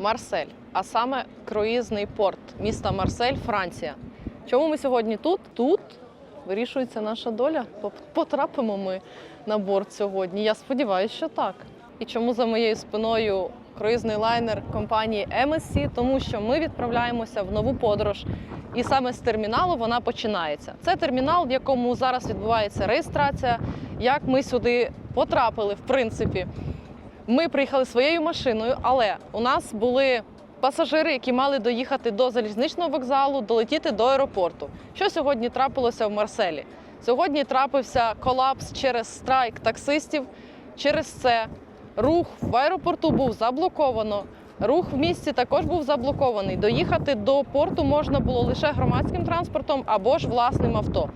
Марсель, а саме круїзний порт міста Марсель, Франція. Чому ми сьогодні тут? Тут вирішується наша доля. Потрапимо ми на борт сьогодні. Я сподіваюся, що так. І чому за моєю спиною круїзний лайнер компанії MSC? Тому що ми відправляємося в нову подорож. І саме з терміналу вона починається. Це термінал, в якому зараз відбувається реєстрація. Як ми сюди потрапили, в принципі. Ми приїхали своєю машиною, але у нас були пасажири, які мали доїхати до залізничного вокзалу, долетіти до аеропорту. Що сьогодні трапилося в Марселі? Сьогодні трапився колапс через страйк таксистів. Через це рух в аеропорту був заблоковано. Рух в місті також був заблокований. Доїхати до порту можна було лише громадським транспортом або ж власним авто.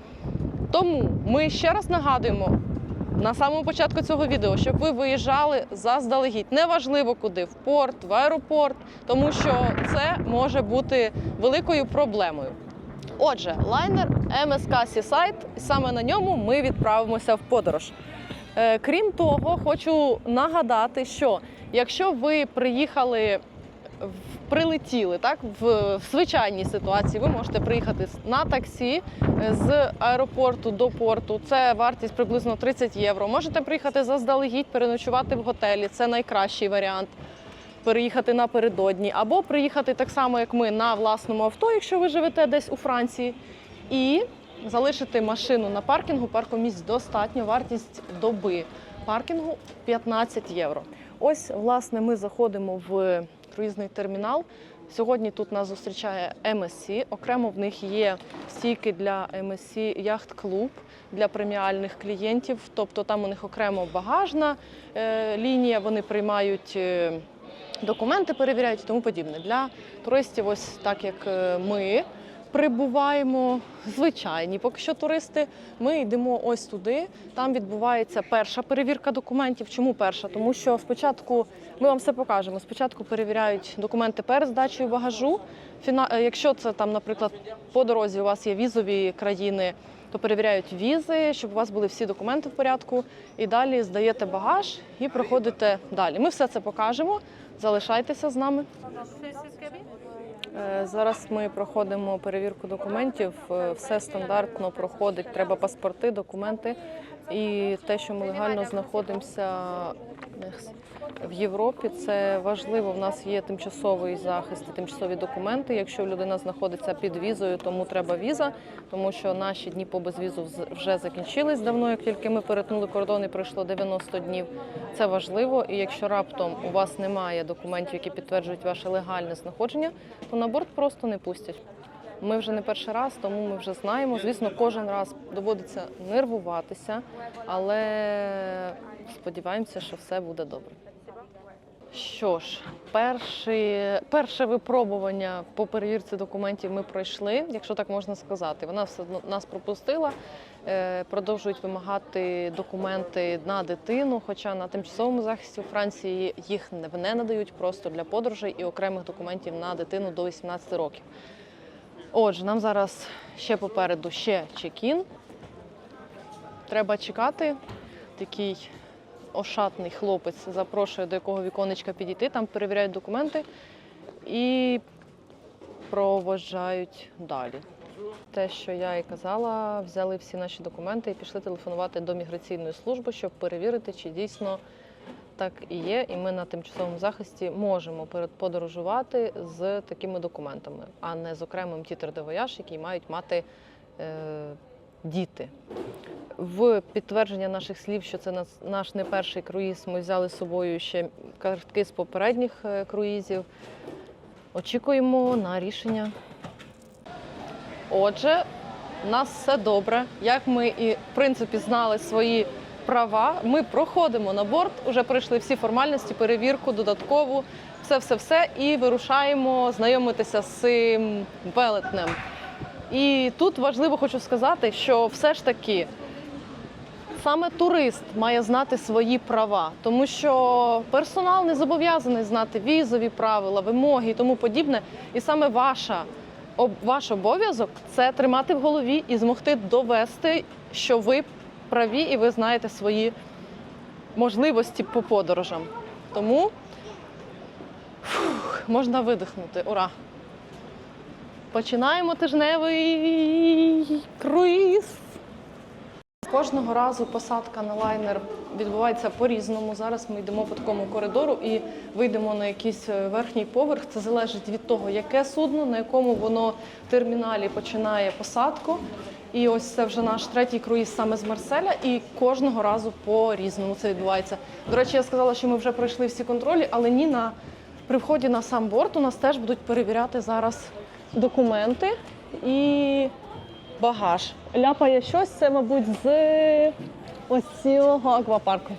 Тому ми ще раз нагадуємо на самому початку цього відео, щоб ви виїжджали заздалегідь. Неважливо куди, в порт, в аеропорт, тому що це може бути великою проблемою. Отже, лайнер МСК Seaside, і саме на ньому ми відправимося в подорож. Е, Крім того, хочу нагадати, що якщо ви приїхали прилетіли так в, в звичайній ситуації, ви можете приїхати на таксі е, з аеропорту до порту. Це вартість приблизно 30 євро. Можете приїхати заздалегідь, переночувати в готелі. Це найкращий варіант. Переїхати напередодні, або приїхати так само, як ми, на власному авто, якщо ви живете десь у Франції, і залишити машину на паркінгу. Паркомісць достатньо, вартість доби паркінгу 15 євро. Ось, власне, ми заходимо в круїзний термінал. Сьогодні тут нас зустрічає MSC. Окремо в них є стійки для MSC яхт-клуб для преміальних клієнтів. Тобто там у них окремо багажна е, лінія. Вони приймають. е, Документи перевіряють і тому подібне. Для туристів, ось так як е, ми прибуваємо, звичайні поки що туристи. Ми йдемо ось туди. Там відбувається перша перевірка документів. Чому перша? Тому що спочатку ми вам все покажемо. Спочатку перевіряють документи перед здачею багажу. Е, Якщо це там, наприклад, по дорозі у вас є візові країни, то перевіряють візи, щоб у вас були всі документи в порядку. І далі здаєте багаж і проходите далі. Ми все це покажемо. Залишайтеся з нами. Е, Зараз ми проходимо перевірку документів. Е, Все стандартно проходить. Треба паспорти, документи. І те, що ми легально знаходимося в Європі, це важливо. В нас є тимчасовий захист тимчасові документи. Якщо людина знаходиться під візою, тому треба віза, тому що наші дні по безвізу вже закінчились давно. Як тільки ми перетнули кордон і пройшло 90 днів. Це важливо. І якщо раптом у вас немає документів, які підтверджують ваше легальне знаходження, то на борт просто не пустять. Ми вже не перший раз, тому ми вже знаємо. Звісно, кожен раз доводиться нервуватися, але сподіваємося, що все буде добре. Що ж, перші, перше випробування по перевірці документів ми пройшли, якщо так можна сказати. Вона все нас пропустила. Е, Продовжують вимагати документи на дитину, хоча на тимчасовому захисті у Франції їх не- не надають просто для подорожей і окремих документів на дитину до 18 років. Отже, нам зараз ще попереду ще чекін. Треба чекати. Такий ошатний хлопець запрошує до якого віконечка підійти, там перевіряють документи і проводжають далі. Те, що я і казала, взяли всі наші документи і пішли телефонувати до міграційної служби, щоб перевірити, чи дійсно так і є, і ми на тимчасовому захисті можемо подорожувати з такими документами, а не з окремим тітер де вояж, який мають мати е, діти. В підтвердження наших слів, що це наш не перший круїз, ми взяли з собою ще картки з попередніх е, круїзів. Очікуємо на рішення. Отже, у нас все добре. Як ми і в принципі знали свої права, ми проходимо на борт, вже пройшли всі формальності, перевірку додаткову, все, все, все, і вирушаємо знайомитися з цим велетнем. І тут важливо хочу сказати, що все ж таки саме турист має знати свої права, тому що персонал не зобов'язаний знати візові правила, вимоги і тому подібне. І саме ваша ваш обов'язок це тримати в голові і змогти довести, що ви праві і ви знаєте свої можливості по подорожам. Тому фух, можна видихнути. Ура! Починаємо тижневий круїз. Кожного разу посадка на лайнер відбувається по-різному. Зараз ми йдемо по такому коридору і вийдемо на якийсь е, верхній поверх. Це залежить від того, яке судно, на якому воно в терміналі починає посадку. І ось це вже наш третій круїз саме з Марселя, і кожного разу по-різному це відбувається. До речі, я сказала, що ми вже пройшли всі контролі, але ні на при вході на сам борт у нас теж будуть перевіряти зараз документи і багаж. Ляпає щось, це, мабуть, з ось цілого аквапарку.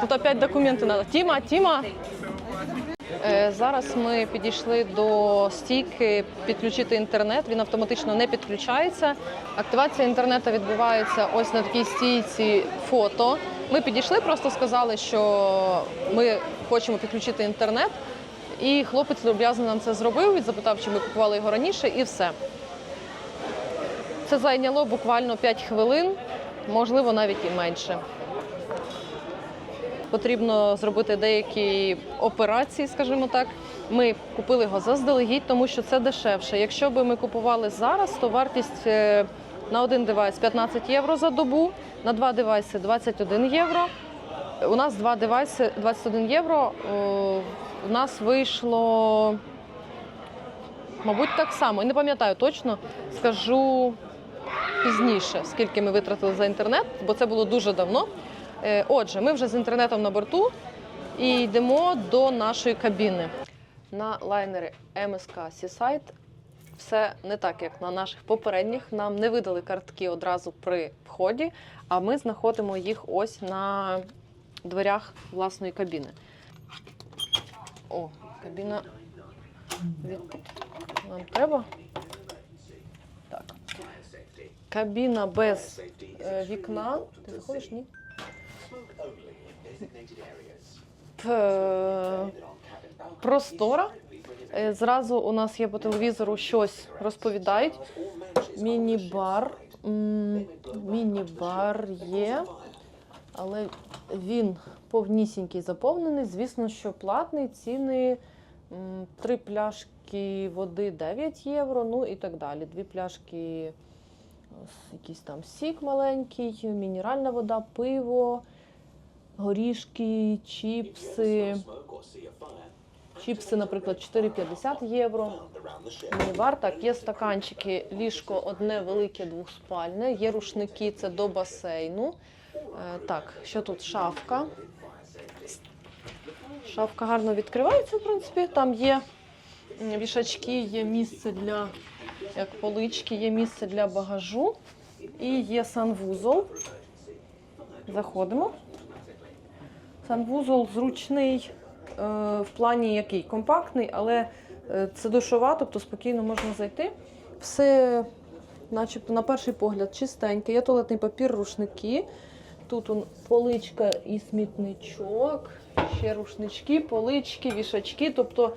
Тут опять документи треба. Тіма, Тіма. Е, Зараз ми підійшли до стійки підключити інтернет. Він автоматично не підключається. Активація інтернету відбувається ось на такій стійці фото. Ми підійшли, просто сказали, що ми хочемо підключити інтернет. І хлопець люб'язно нам це зробив. Він запитав, чи ми купували його раніше, і все. Це зайняло буквально 5 хвилин, можливо, навіть і менше. Потрібно зробити деякі операції, скажімо так. Ми купили його заздалегідь, тому що це дешевше. Якщо би ми купували зараз, то вартість е, на один девайс 15 євро за добу, на два девайси 21 євро. У нас два девайси 21 євро. У нас вийшло, мабуть, так само. Не пам'ятаю точно, скажу пізніше, скільки ми витратили за інтернет, бо це було дуже давно. Е, Отже, ми вже з інтернетом на борту і йдемо до нашої кабіни. На лайнері МСК Seaside все не так, як на наших попередніх. Нам не видали картки одразу при вході, а ми знаходимо їх ось на дверях власної кабіни. О, кабіна від... нам треба. Так. Кабіна без е, вікна. Ти заходиш? Ні? П- Простора. Е, Зразу у нас є по телевізору щось розповідають. Міні-бар. Міні-бар є, але він повнісінький заповнений. Звісно, що платний ціни три пляшки води 9 євро, ну і так далі. Дві пляшки, якийсь там сік маленький, мінеральна вода, пиво, горішки, чіпси. Чіпси, наприклад, 4,50 євро. Мінібар, так, є стаканчики, ліжко одне велике двохспальне, є рушники, це до басейну. Е, так, що тут? Шафка. Шафка гарно відкривається, в принципі. Там є вішачки, є місце для як полички, є місце для багажу і є санвузол. Заходимо. Санвузол зручний е, в плані який компактний, але е, це душова, тобто спокійно можна зайти. Все, начебто, на перший погляд, чистеньке. Є туалетний папір, рушники. Тут он, поличка і смітничок, ще рушнички, полички, вішачки. Тобто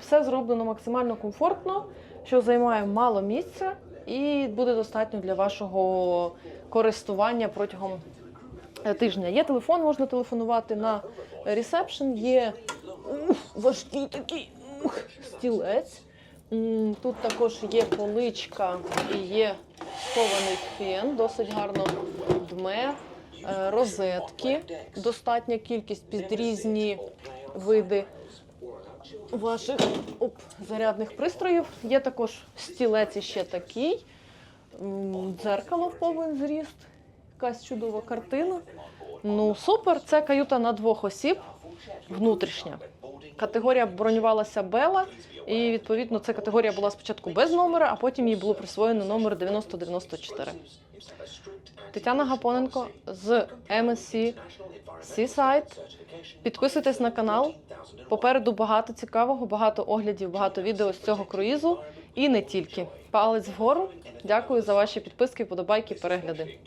все зроблено максимально комфортно, що займає мало місця і буде достатньо для вашого користування протягом е, тижня. Є телефон, можна телефонувати на ресепшн, є ух, важкий такий ух, стілець. Тут також є поличка і є схований фен, досить гарно дме, розетки, достатня кількість під різні види ваших оп, зарядних пристроїв. Є також стілець ще такий, дзеркало в повен зріст, якась чудова картина. Ну, супер, це каюта на двох осіб, внутрішня. Категорія бронювалася Бела, і відповідно ця категорія була спочатку без номера, а потім їй було присвоєно номер 9094. Тетяна Гапоненко з MSC Seaside. Підписуйтесь на канал. Попереду багато цікавого, багато оглядів, багато відео з цього круїзу і не тільки. Палець вгору. Дякую за ваші підписки, подобайки, перегляди.